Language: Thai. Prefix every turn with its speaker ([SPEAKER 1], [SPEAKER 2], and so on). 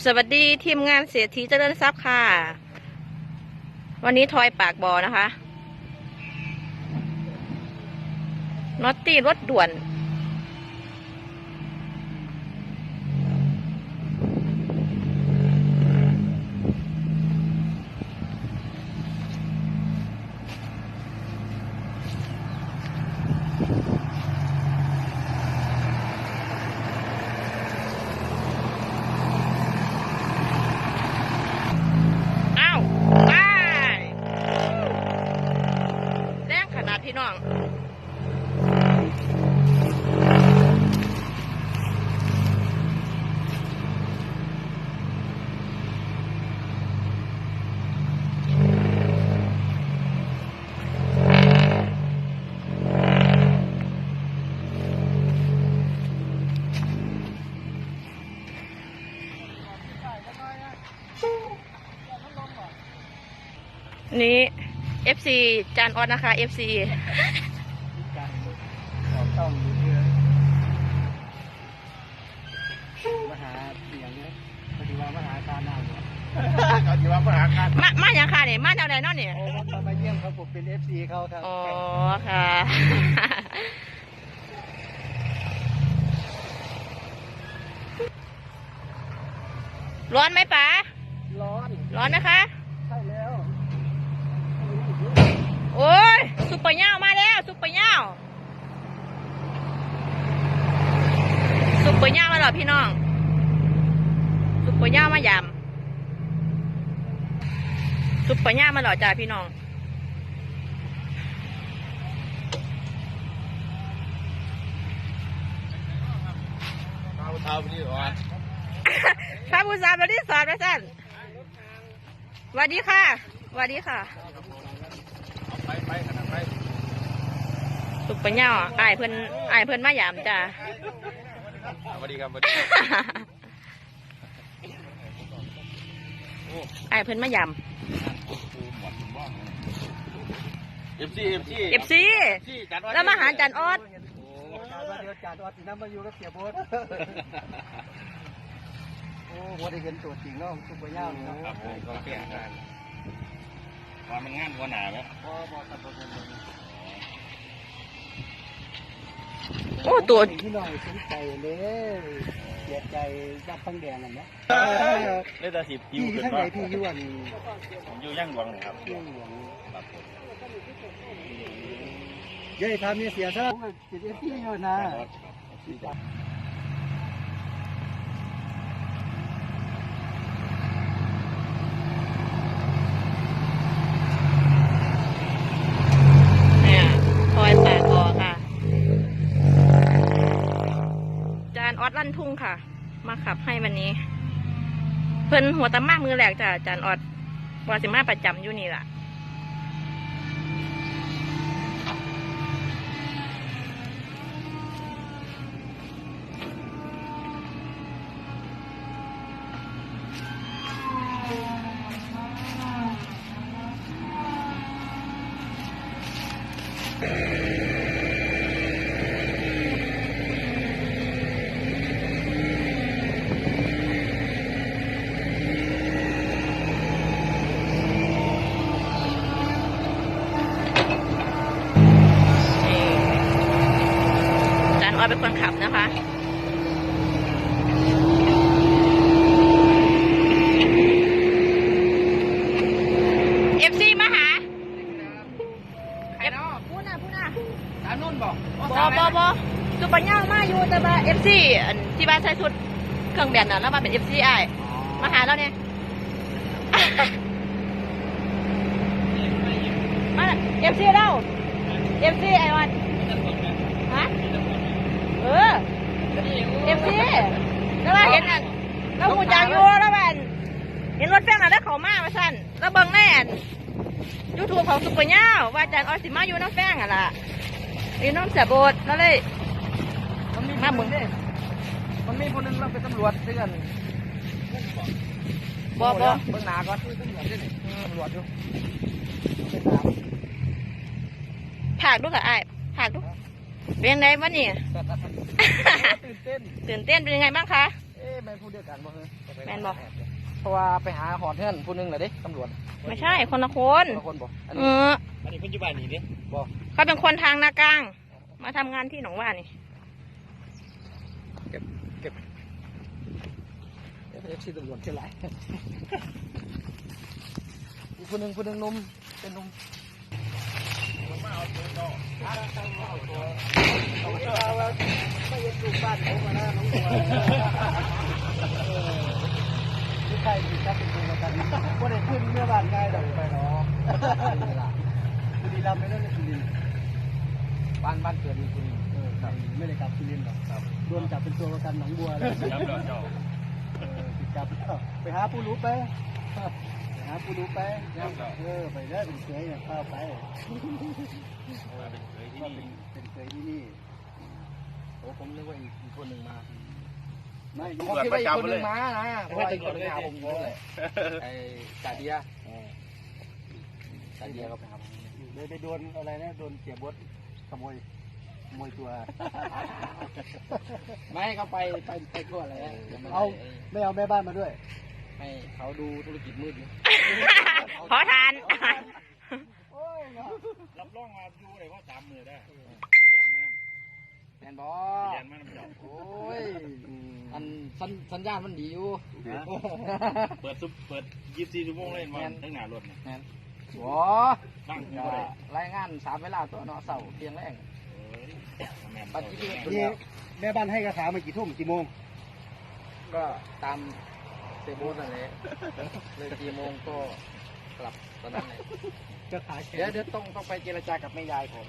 [SPEAKER 1] สวัสดีทีมงานเสียทีเจริญทรัพย์ค่ะ วันนี้ทอยปากบอนะคะ นอตตี้รถด่วน อ้าวไปแรงขนาดพี่น้อง นี้ FC จานออดนะคะ FC
[SPEAKER 2] การออกต้องอยู่ที่มหาเสียงเนี่ยปฏิวัติมหาการนำเนี่ย
[SPEAKER 3] เขาจีว่ามหาการ
[SPEAKER 1] มามาอย่างค่ะเนี่ยมาแนวไหนเนาะเนี่ย
[SPEAKER 2] โอ้มามาเยี่ยมครับผมเป็นเอฟซีเขาครับ
[SPEAKER 1] อ๋อค่ะร้อนไหมป๋า
[SPEAKER 2] ร้อน
[SPEAKER 1] ร้อนไหมคะ
[SPEAKER 2] ใช่แล้ว
[SPEAKER 1] โอ้ย ซุปเปอร์ย่าวมาแล้วซุปเปอร์ย่าวซุปเปอร์ย่าวมาหรอพี่น้องซุปเปอร์ย่าวมายำซุปเปอร์ย่าวมาหรอจ้าพี่น้อง
[SPEAKER 3] เอาเท้าไปนี่ก่อน
[SPEAKER 1] ข้าบูซาบริสอดนะท่านสวัสดีค่ะสวัสดีค่ะ
[SPEAKER 3] เอาไปไปขนาดไป
[SPEAKER 1] ซุปเปอร์ย่าวอายเพิ่นอายเพิ่นมายำจ้า
[SPEAKER 3] สวัสดีครับสวัสดี
[SPEAKER 1] อายเพิ่นมาย
[SPEAKER 3] เอฟซีเอฟซีำ
[SPEAKER 1] เอฟซี
[SPEAKER 3] ซีจัด
[SPEAKER 1] แล้วมาหาจันออด
[SPEAKER 2] การว่าเดี๋ยวจานออดสิน้ำมาอยู่กับเสียโบดโอ้โหได้เห็นตัวจริงเนาะซุปเปอร์ย่างเนาะ
[SPEAKER 3] ครับผมก็แก่งานความมันงานหัวหนาไหม
[SPEAKER 2] พอบอกกับผมเลย
[SPEAKER 1] โอ้ตัว
[SPEAKER 2] พี่น้องสนใจเลยเสียใจรับฟังแดงกันเนาะ
[SPEAKER 3] เลขสิบคิว
[SPEAKER 2] พี่
[SPEAKER 3] ขึ้น
[SPEAKER 2] ข้างไหน
[SPEAKER 3] ว่า
[SPEAKER 2] พี่ยวน
[SPEAKER 3] ผมอยู่ย่างหลวงนะครับ
[SPEAKER 2] เรื่งหลวง
[SPEAKER 3] ครับผม
[SPEAKER 2] ยัยทำเนี่ยเสียซะติดเอฟซีอยู่นะ
[SPEAKER 1] เนี่ยคอยแปดบอค่ะ จานออดลั่นทุ่งค่ะ มาขับให้ วันนี้ เพิ่นหัวตะมากมือแหลกจ้ะจานออดวาสิมาประจำอยู่นี่ล่ะ นี่จาน ออดเป็นคนขับนะคะเอฟซีมาหาเอฟพูดนะพูดนะ
[SPEAKER 2] สามนุ่นบอก
[SPEAKER 1] บอบอบอจุปัญญามาอยู่แต่ว่าเอฟซีอันที่บ้านใส่ชุดเครื่องแบบน่ะแล้วมาเป็นเอฟซีไอายมาหาแล้วเนี่ยมาเอฟซีเราเอฟซีไอวันฮะ เออเอฟซีแล้วว่าเห็นอันแล้วหูจางอยู่แล้วว่านเห็นรถแฟนน่ะแล้วเขามามาสั่นแล้วเบิ่งแน่ยูทูบของซุปเปอร์ย่าว่าอาจารย์ออสิมาอยู่น้ำแฟงอะล่ะนี่น้องเสียโบดแล้วเลย
[SPEAKER 2] มันมี
[SPEAKER 1] มามึง
[SPEAKER 2] มันมีคนนึงเราเป็นตำรวจด้วยกัน
[SPEAKER 1] บอบอ
[SPEAKER 2] เบื้งหนาก่อนตำรวจอยู่
[SPEAKER 1] ผากดูกับไอ้ผากดู เป็นยังไงวะนี่
[SPEAKER 2] ตื่นเต้น
[SPEAKER 1] ตื่นเต้นเป็นยังไงบ้างคะ
[SPEAKER 2] เอ๊ะ
[SPEAKER 4] ม่นพูดเดียวกันบ่เฮ้ย
[SPEAKER 1] แม่นบ่
[SPEAKER 4] เพราะว่าไปหาหอดเทือนผู้หนึงเลยเด้ตำรวจ
[SPEAKER 1] ไม่ใช่คนละคน
[SPEAKER 4] คนละคนบ่อัน
[SPEAKER 1] เอ
[SPEAKER 4] นี้
[SPEAKER 1] อ
[SPEAKER 3] อันนี้เพิ่นอยู่บ้านนี่ดิ
[SPEAKER 4] บ่
[SPEAKER 1] เขาเป็นคนทางนากลาง มาทำงานที่หนองว่านี่
[SPEAKER 4] เอฟซีตำรวจเท่าไหร่อีกผู้หนึงผู้หนึงหนุ่มเป็นหนุ่ม เอาไปเอาว่าไม่เห็นลูกบ้านผมมานะน้องบัวที่ใครที่จับเป็นตัวประกันบ่ได้ขึ้นเมื่อบ้านง่ายดอกไปเนาะบุรีรัมย์ไม่ได้สุรินทร์บ้านบ้านเกิดอยู่สุรินทร์เออครับไม่ได้กลับสุรินทร์หรอกครับโดนจับเป็นตัวประกันหนองบัวเลย
[SPEAKER 3] จับดอกเจ้า
[SPEAKER 4] ติดจับไปหาผู้รู้ไปไปหาผู้รู้ไปเออไปได้เป็นเคยเนี่ยเข้าไป
[SPEAKER 3] ว่าเป็นเคยที่
[SPEAKER 4] ก็
[SPEAKER 3] นี่
[SPEAKER 4] เป็นเป็นเคยที่นี่โอ้ผมนึกว่าอีกอีกคนหนึ่งมา ไม่ผมคิดว่าอีกคนห
[SPEAKER 3] เล
[SPEAKER 4] นึ่
[SPEAKER 3] ย
[SPEAKER 4] งมานะเพราะว่าอีกคนหนึ่งหาผมอยู่เลยไอ้จ่าเดียจ่าเดียก็ไปหาผมเลยไปโดนอะไรนะโดนเสียบดขโมยขโมยตัว ไม่เขาไปไปไปทั่วเลยเอา ไม่เอาแม่บ้านมาด้วย ให้เขาดูธุรกิจมืดอยู่
[SPEAKER 1] ขอทาน
[SPEAKER 3] รับรองว่าอยู่ได้ว่าสามมือได้สิเรียนมา
[SPEAKER 4] แมนบอ
[SPEAKER 3] เรียนมาน้ำเจ้า
[SPEAKER 4] โอ้ยอันสัญสัญญาณมันดีอยู่
[SPEAKER 3] เปิดซุปเปิดยี่สิบสี่ชั่วโมงเลยมันทั้งหน้ารถเนี่ย
[SPEAKER 4] แมนบอ
[SPEAKER 3] ตั้งอยู่
[SPEAKER 4] ก็
[SPEAKER 3] บ่ได้
[SPEAKER 4] รายงานสามเวลาตัวเนาะเสาร์เที่ยงแรง
[SPEAKER 3] เอ้ยแม่น
[SPEAKER 4] ปัจจุบัน
[SPEAKER 2] นี่ แม่บ้านให้กระถามากี่ทุ่มกี่โมง
[SPEAKER 4] ก็ตามเซโบสนั่นแหละเลยกี่โมงก็ กลับตอนนั้นเลย
[SPEAKER 2] กระถา
[SPEAKER 4] เดี๋ยวเดี๋ยวต้องต้องไปเจรจากับแม่ยายผม